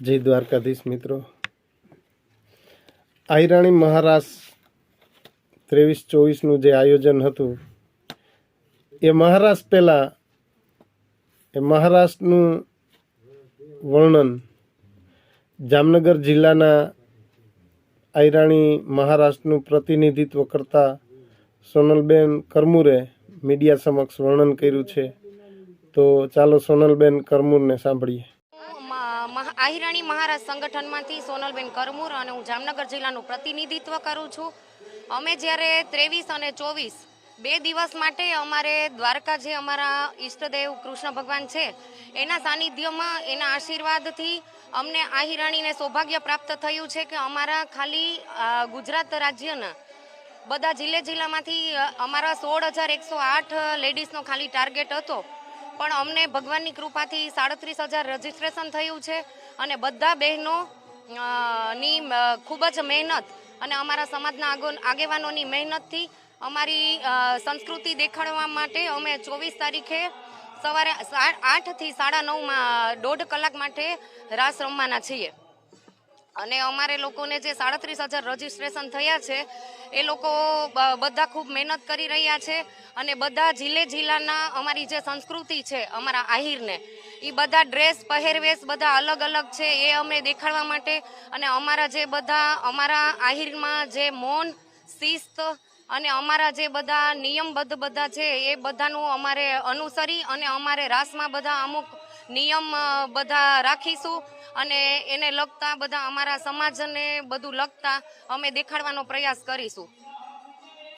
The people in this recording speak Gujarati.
જય દ્વારકાધીશ મિત્રો. આયરાણી મહારાજ ત્રેવીસ ચોવીસનું જે આયોજન હતું, એ મહારાષ્ટ્ર પહેલાં, એ મહારાષ્ટ્રનું વર્ણન જામનગર જિલ્લાના આયરાણી મહારાષ્ટ્રનું પ્રતિનિધિત્વ કરતા સોનલબેન કરમુરે મીડિયા સમક્ષ વર્ણન કર્યું છે. તો ચાલો સોનલબેન કરમુરને સાંભળીએ. આહિરાણી મહારાજ સંગઠનમાંથી સોનલબેન કરમુર અને હું જામનગર જિલ્લાનું પ્રતિનિધિત્વ કરું છું. અમે જ્યારે ત્રેવીસ અને ચોવીસ બે દિવસ માટે અમારે દ્વારકા જે અમારા ઈષ્ટદેવ કૃષ્ણ ભગવાન છે, એના સાનિધ્યમાં, એના આશીર્વાદથી અમને આહિરાણીને સૌભાગ્ય પ્રાપ્ત થયું છે કે અમારા ખાલી ગુજરાત રાજ્યના બધા જિલ્લે જિલ્લામાંથી અમારા સોળ હજાર એકસો આઠ લેડીઝનો ખાલી ટાર્ગેટ હતો. પણ અમને ભગવાનની કૃપાથી સાડત્રીસ હજાર રજીસ્ટ્રેશન થયું છે અને બધા બહેનો ની ખૂબ જ મહેનત અને અમારા સમાજના આગેવાનોની મહેનતથી અમારી સંસ્કૃતિ દેખાડવા માટે અમે ચોવીસ તારીખે સવારે આઠથી સાડા નવમાં દોઢ કલાક માટે રાસ રમવાના છીએ. અને અમારે લોકોને જે સાડત્રીસ હજાર રજીસ્ટ્રેશન થયા છે, એ લોકો બધા ખૂબ મહેનત કરી રહ્યા છે અને બધા જિલ્લે જિલ્લાના અમારી જે સંસ્કૃતિ છે, અમારા આહિરને એ બધા ડ્રેસ, પહેરવેશ બધા અલગ અલગ છે, એ અમે દેખાડવા માટે અને અમારા જે બધા, અમારા આહિરમાં જે મૌન, શિસ્ત અને અમારા જે બધા નિયમબદ્ધ બધા છે, એ બધાનું અમારે અનુસરી અને અમારે રાસમાં બધા અમુક નિયમ બધા રાખીશું અને એને લગતા બધા અમારા સમાજને બધું લગતા અમે દેખાડવાનો પ્રયાસ કરીશું.